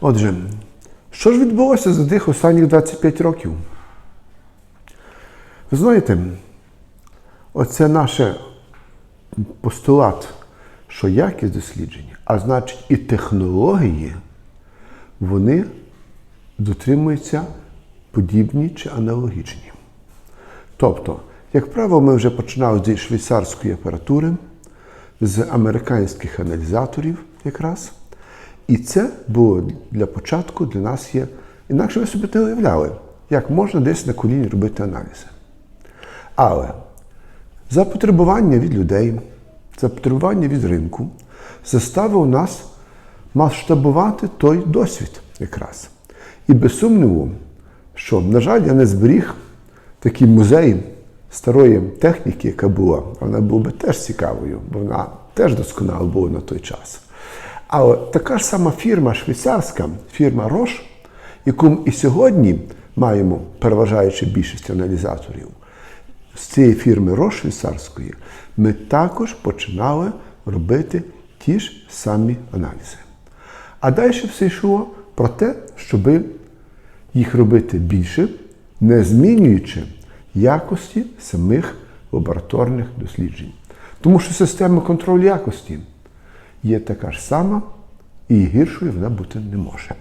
Отже, що ж відбулося за тих останніх 25 років? Ви знаєте, оце наше постулат, що якість досліджень, а значить і технології, вони дотримуються подібні чи аналогічні. Тобто, як правило, ми вже починали зі швейцарської апаратури, з американських аналізаторів якраз. І це було для початку для нас є. Інакше ви собі не уявляли, як можна десь на коліні робити аналізи. Але за потребування від людей, за потребування від ринку, заставив нас масштабувати той досвід якраз. І без сумніву, що, на жаль, я не зберіг такий музей старої техніки, яка була, вона була би теж цікавою, бо вона теж досконала була на той час. Але така ж сама фірма швейцарська, фірма Рош, яку і сьогодні маємо переважаючи більшість аналізаторів, з цієї фірми Рош швейцарської ми також починали робити ті ж самі аналізи. А далі все йшло про те, щоб їх робити більше, не змінюючи якості самих лабораторних досліджень. Тому що система контролю якості є така ж сама, і гіршою вона бути не може.